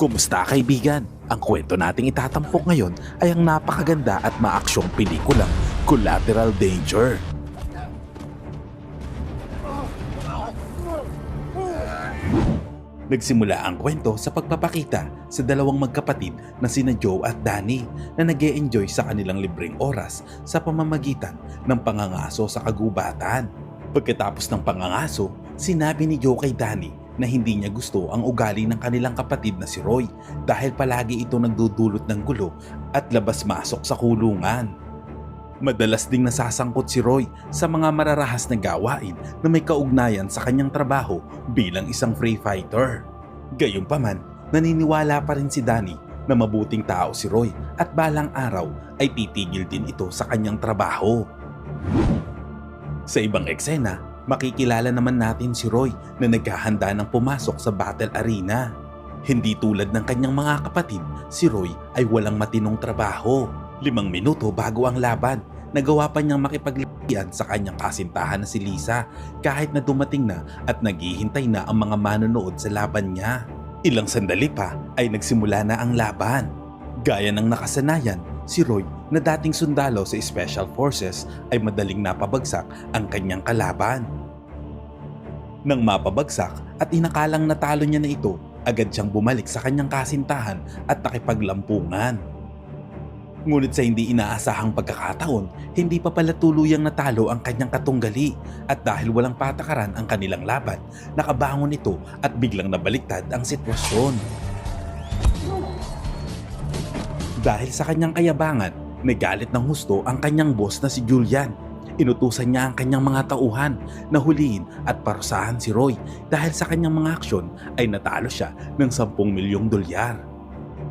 Kumusta kaibigan? Ang kwento nating itatampok ngayon ay ang napakaganda at maaksyong pelikulang Collateral Danger. Nagsimula ang kwento sa pagpapakita sa dalawang magkapatid na sina Joe at Danny na nag enjoy sa kanilang libreng oras sa pamamagitan ng pangangaso sa kagubatan. Pagkatapos ng pangangaso, sinabi ni Joe kay Danny na hindi niya gusto ang ugali ng kanilang kapatid na si Roy dahil palagi ito nagdudulot ng gulo at labas-masok sa kulungan. Madalas ding nasasangkot si Roy sa mga mararahas na gawain na may kaugnayan sa kanyang trabaho bilang isang free fighter. Gayunpaman, naniniwala pa rin si Danny na mabuting tao si Roy at balang araw ay titigil din ito sa kanyang trabaho. Sa ibang eksena, makikilala naman natin si Roy na naghahanda ng pumasok sa battle arena. Hindi tulad ng kanyang mga kapatid, si Roy ay walang matinong trabaho. Limang minuto bago ang laban, nagawa pa niyang makipaglian sa kanyang kasintahan na si Lisa kahit na dumating na at naghihintay na ang mga manonood sa laban niya. Ilang sandali pa ay nagsimula na ang laban. Gaya ng nakasanayan, si Roy na dating sundalo sa Special Forces ay madaling napabagsak ang kanyang kalaban. Nang mapabagsak at inakalang natalo niya na ito, agad siyang bumalik sa kanyang kasintahan at nakipaglampungan. Ngunit sa hindi inaasahang pagkakataon, hindi pa pala tuluyang natalo ang kanyang katunggali at dahil walang patakaran ang kanilang laban, nakabangon ito at biglang nabaliktad ang sitwasyon. Dahil sa kanyang kayabangan, nagalit ng husto ang kanyang boss na si Julian. Inutusan niya ang kanyang mga tauhan na huliin at parusahan si Roy dahil sa kanyang mga aksyon ay natalo siya ng 10 milyong dolyar.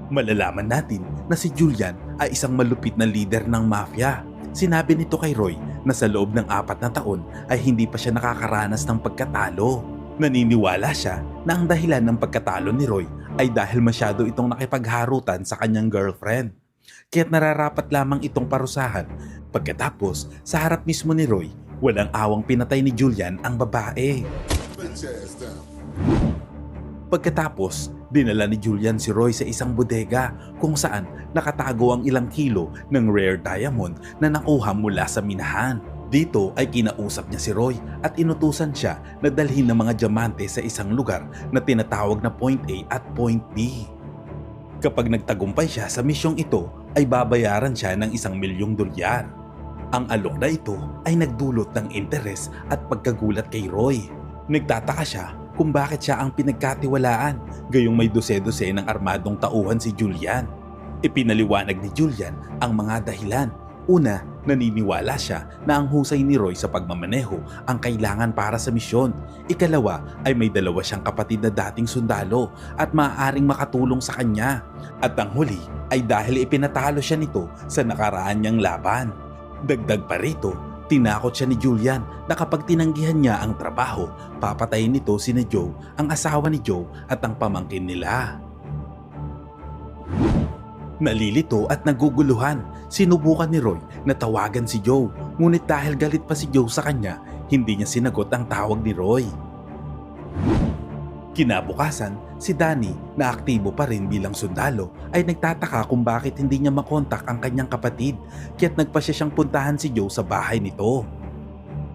Malalaman natin na si Julian ay isang malupit na leader ng mafia. Sinabi nito kay Roy na sa loob ng apat na taon ay hindi pa siya nakakaranas ng pagkatalo. Naniniwala siya na ang dahilan ng pagkatalo ni Roy ay dahil masyado itong nakipagharutan sa kanyang girlfriend. Kaya't nararapat lamang itong parusahan. Pagkatapos, sa harap mismo ni Roy, walang awang pinatay ni Julian ang babae. Pagkatapos, dinala ni Julian si Roy sa isang bodega kung saan nakatago ang ilang kilo ng rare diamond na nakuha mula sa minahan. Dito ay kinausap niya si Roy at inutusan siya na dalhin ng mga diamante sa isang lugar na tinatawag na Point A at Point B. Kapag nagtagumpay siya sa misyong ito, ay babayaran siya ng isang milyong dolyar. Ang alok na ito ay nagdulot ng interes at pagkagulat kay Roy. Nagtataka siya kung bakit siya ang pinagkatiwalaan gayong may dose-dose ng armadong tauhan si Julian. Ipinaliwanag ni Julian ang mga dahilan. Una, naniniwala siya na ang husay ni Roy sa pagmamaneho ang kailangan para sa misyon. Ikalawa ay may dalawa siyang kapatid na dating sundalo at maaaring makatulong sa kanya. At ang huli ay dahil ipinatalo siya nito sa nakaraan niyang laban. Dagdag pa rito, tinakot siya ni Julian na kapag tinanggihan niya ang trabaho, papatayin nito si na Joe, ang asawa ni Joe at ang pamangkin nila. Nalilito at naguguluhan, sinubukan ni Roy na tawagan si Joe. Ngunit dahil galit pa si Joe sa kanya, hindi niya sinagot ang tawag ni Roy. Kinabukasan, si Danny na aktibo pa rin bilang sundalo ay nagtataka kung bakit hindi niya makontak ang kanyang kapatid kaya't nagpasya siyang puntahan si Joe sa bahay nito.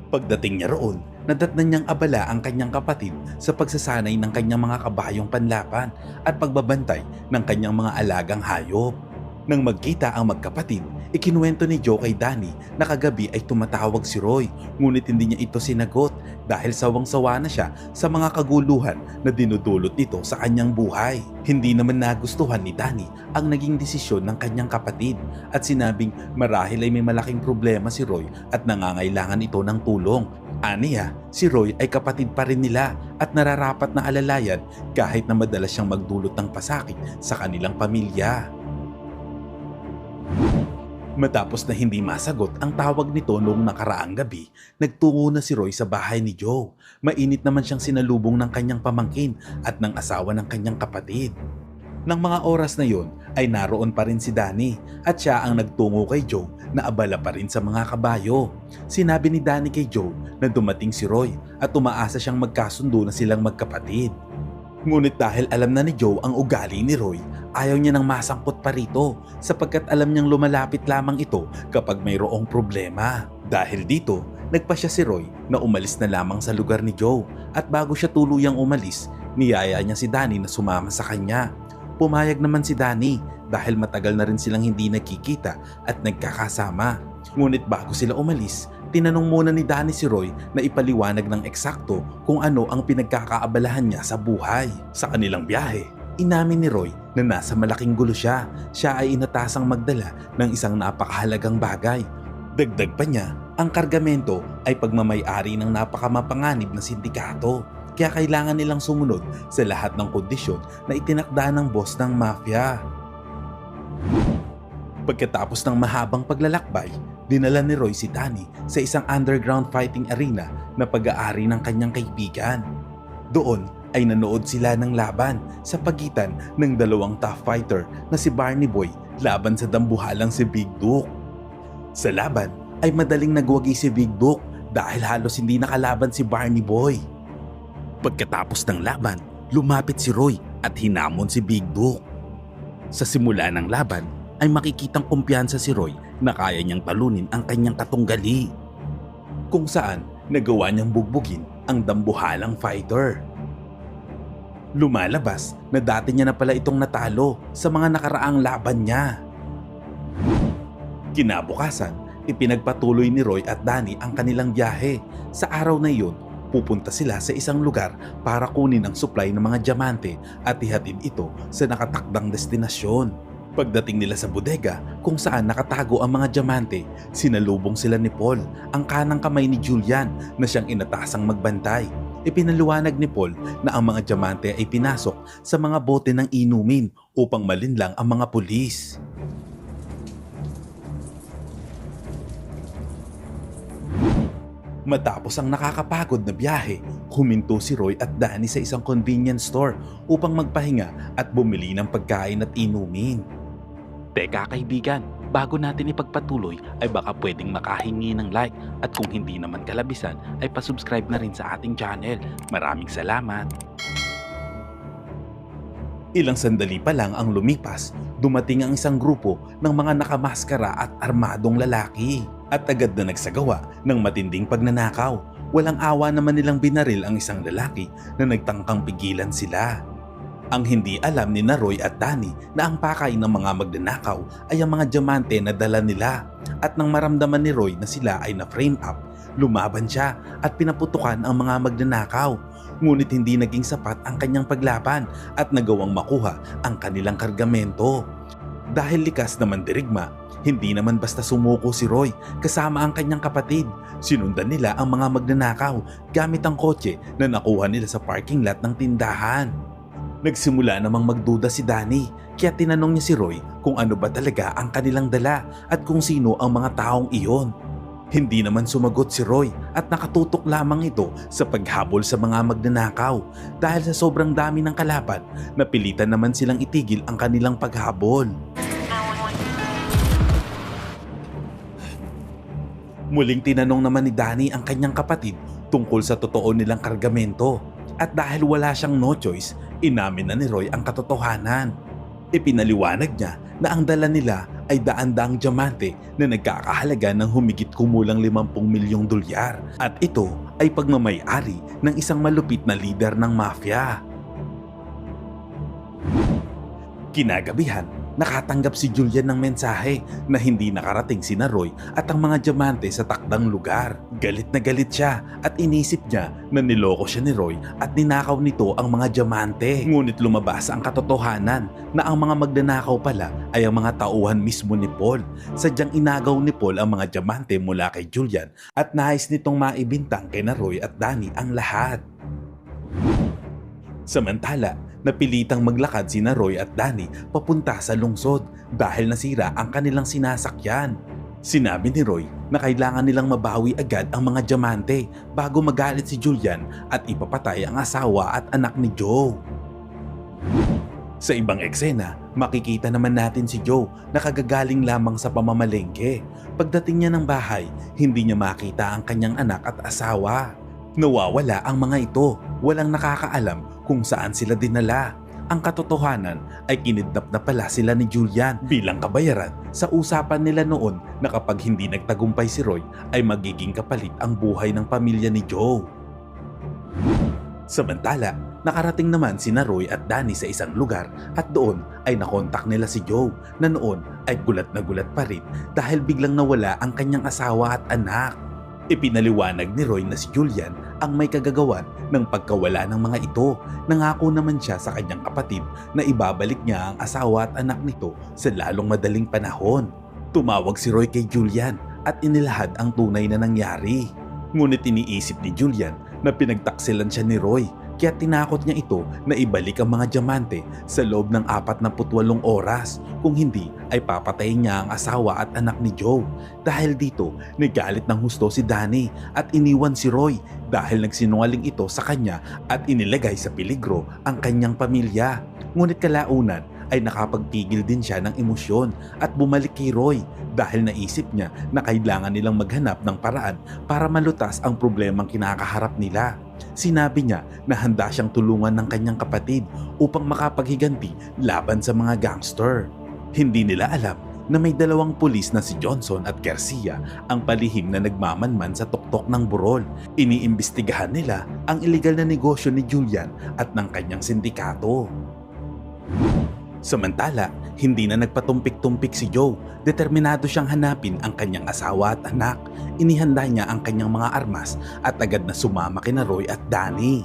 Pagdating niya roon, nadatnan niyang abala ang kanyang kapatid sa pagsasanay ng kanyang mga kabayong panlapan at pagbabantay ng kanyang mga alagang hayop. Nang magkita ang magkapatid, ikinuwento ni Joe kay Danny na kagabi ay tumatawag si Roy ngunit hindi niya ito sinagot dahil sawang-sawa na siya sa mga kaguluhan na dinudulot nito sa kanyang buhay. Hindi naman nagustuhan ni Danny ang naging desisyon ng kanyang kapatid at sinabing marahil ay may malaking problema si Roy at nangangailangan ito ng tulong. Aniya, si Roy ay kapatid pa rin nila at nararapat na alalayan kahit na madalas siyang magdulot ng pasakit sa kanilang pamilya. Matapos na hindi masagot ang tawag nito noong nakaraang gabi, nagtungo na si Roy sa bahay ni Joe. Mainit naman siyang sinalubong ng kanyang pamangkin at ng asawa ng kanyang kapatid. Nang mga oras na yon ay naroon pa rin si Danny at siya ang nagtungo kay Joe na abala pa rin sa mga kabayo. Sinabi ni Danny kay Joe na dumating si Roy at umaasa siyang magkasundo na silang magkapatid. Ngunit dahil alam na ni Joe ang ugali ni Roy, ayaw niya nang masangkot pa rito sapagkat alam niyang lumalapit lamang ito kapag mayroong problema. Dahil dito, nagpa siya si Roy na umalis na lamang sa lugar ni Joe at bago siya tuluyang umalis, niyaya niya si Danny na sumama sa kanya. Pumayag naman si Danny dahil matagal na rin silang hindi nagkikita at nagkakasama. Ngunit bago sila umalis, tinanong muna ni Danny si Roy na ipaliwanag ng eksakto kung ano ang pinagkakaabalahan niya sa buhay. Sa kanilang biyahe, inamin ni Roy na nasa malaking gulo siya. Siya ay inatasang magdala ng isang napakahalagang bagay. Dagdag pa niya, ang kargamento ay pagmamayari ng napakamapanganib na sindikato. Kaya kailangan nilang sumunod sa lahat ng kondisyon na itinakda ng boss ng mafia. Pagkatapos ng mahabang paglalakbay, dinala ni Roy si Danny sa isang underground fighting arena na pag-aari ng kanyang kaibigan. Doon ay nanood sila ng laban sa pagitan ng dalawang tough fighter na si Barney Boy laban sa dambuhalang si Big Duke. Sa laban ay madaling nagwagi si Big Duke dahil halos hindi nakalaban si Barney Boy. Pagkatapos ng laban, lumapit si Roy at hinamon si Big Duke. Sa simula ng laban ay makikitang kumpiyansa si Roy na kaya niyang talunin ang kanyang katunggali. Kung saan nagawa niyang bugbugin ang dambuhalang fighter. Lumalabas na dati niya na pala itong natalo sa mga nakaraang laban niya. Kinabukasan, ipinagpatuloy ni Roy at Danny ang kanilang biyahe. Sa araw na iyon, pupunta sila sa isang lugar para kunin ang supply ng mga diamante at ihatid ito sa nakatakdang destinasyon. Pagdating nila sa bodega kung saan nakatago ang mga diamante, sinalubong sila ni Paul, ang kanang kamay ni Julian na siyang inatasang magbantay. Ipinaluwanag ni Paul na ang mga diamante ay pinasok sa mga bote ng inumin upang malinlang ang mga pulis. Matapos ang nakakapagod na biyahe, huminto si Roy at Danny sa isang convenience store upang magpahinga at bumili ng pagkain at inumin. Teka kaibigan, bago natin ipagpatuloy ay baka pwedeng makahingi ng like at kung hindi naman kalabisan ay pasubscribe na rin sa ating channel. Maraming salamat! Ilang sandali pa lang ang lumipas, dumating ang isang grupo ng mga nakamaskara at armadong lalaki at agad na nagsagawa ng matinding pagnanakaw. Walang awa naman nilang binaril ang isang lalaki na nagtangkang pigilan sila. Ang hindi alam ni Naroy at Danny na ang pakay ng mga magnanakaw ay ang mga diamante na dala nila at nang maramdaman ni Roy na sila ay na-frame up, lumaban siya at pinaputukan ang mga magnanakaw. Ngunit hindi naging sapat ang kanyang paglaban at nagawang makuha ang kanilang kargamento. Dahil likas naman dirigma, hindi naman basta sumuko si Roy kasama ang kanyang kapatid. Sinundan nila ang mga magnanakaw gamit ang kotse na nakuha nila sa parking lot ng tindahan. Nagsimula namang magduda si Danny kaya tinanong niya si Roy kung ano ba talaga ang kanilang dala at kung sino ang mga taong iyon. Hindi naman sumagot si Roy at nakatutok lamang ito sa paghabol sa mga magnanakaw dahil sa sobrang dami ng kalaban napilitan naman silang itigil ang kanilang paghabol. Muling tinanong naman ni Danny ang kanyang kapatid tungkol sa totoo nilang kargamento at dahil wala siyang no choice, inamin na ni Roy ang katotohanan. Ipinaliwanag niya na ang dala nila ay daan-daang diamante na nagkakahalaga ng humigit kumulang 50 milyong dolyar at ito ay pagmamayari ng isang malupit na lider ng mafia. Kinagabihan, nakatanggap si Julian ng mensahe na hindi nakarating si Roy at ang mga diamante sa takdang lugar. Galit na galit siya at inisip niya na niloko siya ni Roy at ninakaw nito ang mga diamante. Ngunit lumabas ang katotohanan na ang mga magnanakaw pala ay ang mga tauhan mismo ni Paul. Sadyang inagaw ni Paul ang mga diamante mula kay Julian at nais nitong maibintang kay Roy at Danny ang lahat. Samantala, napilitang maglakad si Roy at Danny papunta sa lungsod dahil nasira ang kanilang sinasakyan. Sinabi ni Roy na kailangan nilang mabawi agad ang mga diamante bago magalit si Julian at ipapatay ang asawa at anak ni Joe. Sa ibang eksena, makikita naman natin si Joe na kagagaling lamang sa pamamalengke. Pagdating niya ng bahay, hindi niya makita ang kanyang anak at asawa. Nawawala ang mga ito, walang nakakaalam kung saan sila dinala. Ang katotohanan ay kinidnap na pala sila ni Julian bilang kabayaran sa usapan nila noon na kapag hindi nagtagumpay si Roy ay magiging kapalit ang buhay ng pamilya ni Joe. Samantala, nakarating naman si Roy at Danny sa isang lugar at doon ay nakontak nila si Joe na noon ay gulat na gulat pa rin dahil biglang nawala ang kanyang asawa at anak. Ipinaliwanag ni Roy na si Julian ang may kagagawan ng pagkawala ng mga ito. Nangako naman siya sa kanyang kapatid na ibabalik niya ang asawa at anak nito sa lalong madaling panahon. Tumawag si Roy kay Julian at inilahad ang tunay na nangyari. Ngunit iniisip ni Julian na pinagtaksilan siya ni Roy kaya tinakot niya ito na ibalik ang mga diamante sa loob ng 48 oras kung hindi ay papatayin niya ang asawa at anak ni Joe. Dahil dito, nagalit ng husto si Danny at iniwan si Roy dahil nagsinungaling ito sa kanya at inilagay sa peligro ang kanyang pamilya. Ngunit kalaunan ay nakapagpigil din siya ng emosyon at bumalik kay Roy dahil naisip niya na kailangan nilang maghanap ng paraan para malutas ang problemang kinakaharap nila. Sinabi niya na handa siyang tulungan ng kanyang kapatid upang makapaghiganti laban sa mga gangster. Hindi nila alam na may dalawang pulis na si Johnson at Garcia ang palihim na nagmamanman sa tuktok ng burol. Iniimbestigahan nila ang illegal na negosyo ni Julian at ng kanyang sindikato. Samantala, hindi na nagpatumpik-tumpik si Joe. Determinado siyang hanapin ang kanyang asawa at anak. Inihanda niya ang kanyang mga armas at agad na sumama kina Roy at Danny.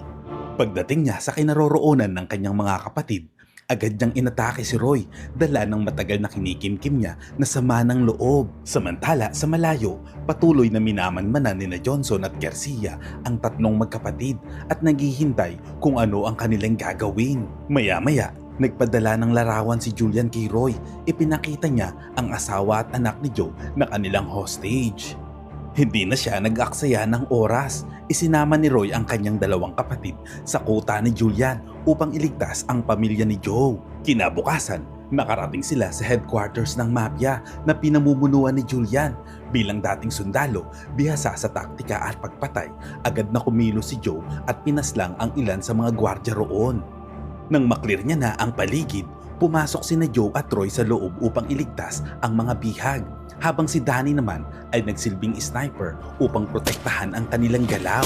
Pagdating niya sa kinaroroonan ng kanyang mga kapatid, agad niyang inatake si Roy, dala ng matagal na kinikimkim niya na sama ng loob. Samantala, sa malayo, patuloy na minamanmanan ni na Johnson at Garcia ang tatlong magkapatid at naghihintay kung ano ang kanilang gagawin. Maya-maya, nagpadala ng larawan si Julian kay Roy. Ipinakita niya ang asawa at anak ni Joe na kanilang hostage. Hindi na siya nag-aksaya ng oras. Isinama ni Roy ang kanyang dalawang kapatid sa kuta ni Julian upang iligtas ang pamilya ni Joe. Kinabukasan, nakarating sila sa headquarters ng mafia na pinamumunuan ni Julian. Bilang dating sundalo, bihasa sa taktika at pagpatay, agad na kumilo si Joe at pinaslang ang ilan sa mga gwardya roon. Nang maklear niya na ang paligid, pumasok si na Joe at Roy sa loob upang iligtas ang mga bihag habang si Danny naman ay nagsilbing sniper upang protektahan ang kanilang galaw.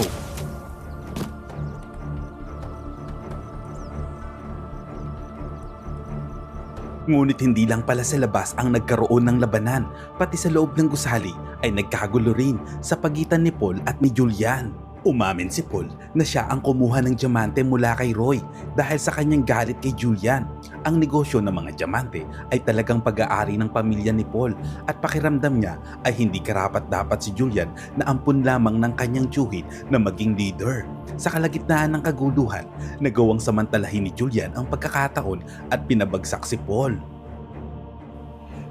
Ngunit hindi lang pala sa labas ang nagkaroon ng labanan, pati sa loob ng gusali ay nagkagulo rin sa pagitan ni Paul at ni Julian. Umamin si Paul na siya ang kumuha ng diamante mula kay Roy dahil sa kanyang galit kay Julian. Ang negosyo ng mga diamante ay talagang pag-aari ng pamilya ni Paul at pakiramdam niya ay hindi karapat dapat si Julian na ampun lamang ng kanyang tiyuhin na maging leader. Sa kalagitnaan ng kaguluhan, nagawang samantalahin ni Julian ang pagkakataon at pinabagsak si Paul.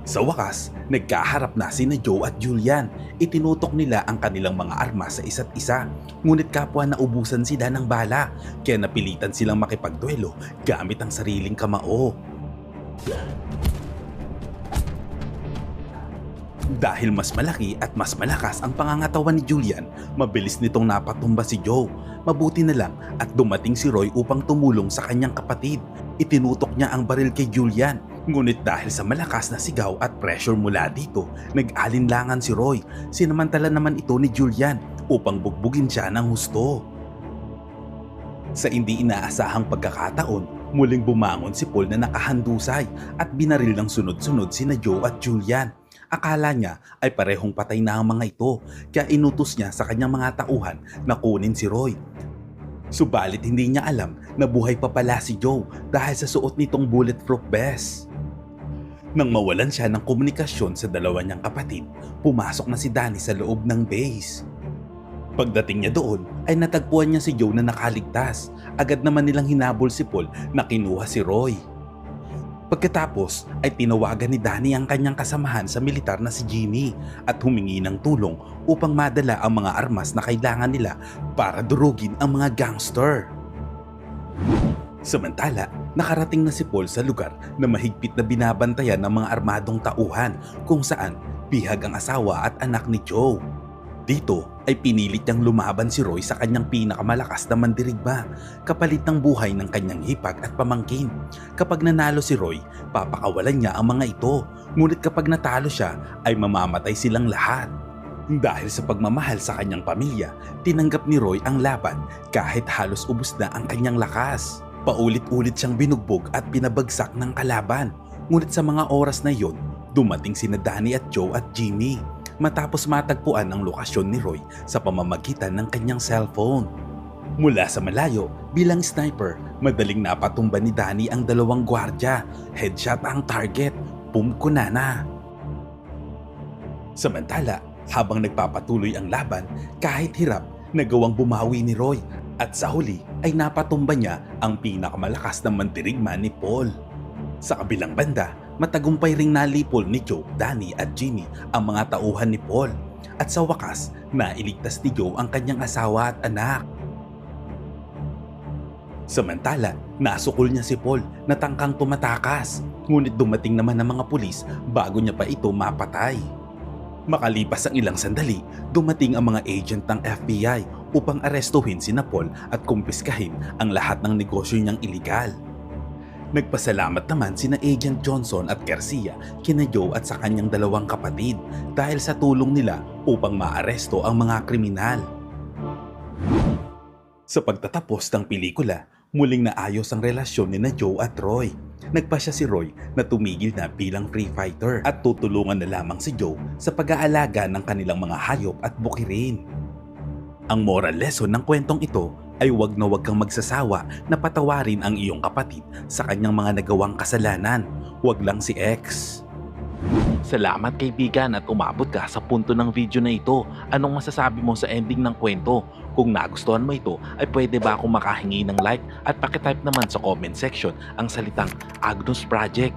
Sa wakas, nagkaharap na sina Joe at Julian. Itinutok nila ang kanilang mga armas sa isa't isa. Ngunit kapwa na ubusan sila ng bala, kaya napilitan silang makipagduelo gamit ang sariling kamao. Dahil mas malaki at mas malakas ang pangangatawan ni Julian, mabilis nitong napatumba si Joe. Mabuti na lang at dumating si Roy upang tumulong sa kanyang kapatid. Itinutok niya ang baril kay Julian Ngunit dahil sa malakas na sigaw at pressure mula dito, nag-alinlangan si Roy. Sinamantala naman ito ni Julian upang bugbugin siya ng husto. Sa hindi inaasahang pagkakataon, muling bumangon si Paul na nakahandusay at binaril ng sunod-sunod sina Joe at Julian. Akala niya ay parehong patay na ang mga ito kaya inutos niya sa kanyang mga tauhan na kunin si Roy. Subalit hindi niya alam na buhay pa pala si Joe dahil sa suot nitong bulletproof vest. Nang mawalan siya ng komunikasyon sa dalawa niyang kapatid, pumasok na si Danny sa loob ng base. Pagdating niya doon ay natagpuan niya si Joe na nakaligtas. Agad naman nilang hinabol si Paul na kinuha si Roy. Pagkatapos ay tinawagan ni Danny ang kanyang kasamahan sa militar na si Jimmy at humingi ng tulong upang madala ang mga armas na kailangan nila para durugin ang mga gangster. Samantala, nakarating na si Paul sa lugar na mahigpit na binabantayan ng mga armadong tauhan kung saan bihag ang asawa at anak ni Joe. Dito ay pinilit niyang lumaban si Roy sa kanyang pinakamalakas na mandirigma kapalit ng buhay ng kanyang hipag at pamangkin. Kapag nanalo si Roy, papakawalan niya ang mga ito. Ngunit kapag natalo siya, ay mamamatay silang lahat. Dahil sa pagmamahal sa kanyang pamilya, tinanggap ni Roy ang laban kahit halos ubos na ang kanyang lakas. Paulit-ulit siyang binugbog at pinabagsak ng kalaban. Ngunit sa mga oras na yon, dumating sina Danny at Joe at Jimmy matapos matagpuan ang lokasyon ni Roy sa pamamagitan ng kanyang cellphone. Mula sa malayo, bilang sniper, madaling napatumba ni Danny ang dalawang gwardya. Headshot ang target, pum kunana. Samantala, habang nagpapatuloy ang laban, kahit hirap, nagawang bumawi ni Roy at sa huli ay napatumba niya ang pinakamalakas na mandirigma ni Paul. Sa kabilang banda, matagumpay ring nalipol ni Joe, Danny at Jimmy ang mga tauhan ni Paul. At sa wakas, nailigtas ni Joe ang kanyang asawa at anak. Samantala, nasukol niya si Paul na tangkang tumatakas. Ngunit dumating naman ang mga pulis bago niya pa ito mapatay. Makalipas ang ilang sandali, dumating ang mga agent ng FBI upang arestuhin si Paul at kumpiskahin ang lahat ng negosyo niyang iligal. Nagpasalamat naman sina Agent Johnson at Garcia kina Joe at sa kanyang dalawang kapatid dahil sa tulong nila upang maaresto ang mga kriminal. Sa pagtatapos ng pelikula, muling naayos ang relasyon ni na Joe at Roy. Nagpasya si Roy na tumigil na bilang free fighter at tutulungan na lamang si Joe sa pag-aalaga ng kanilang mga hayop at bukirin. Ang moral lesson ng kwentong ito ay huwag na huwag kang magsasawa na patawarin ang iyong kapatid sa kanyang mga nagawang kasalanan. Huwag lang si X. Salamat kaibigan at umabot ka sa punto ng video na ito. Anong masasabi mo sa ending ng kwento? Kung nagustuhan mo ito, ay pwede ba akong makahingi ng like at pakitype naman sa comment section ang salitang Agnus Project.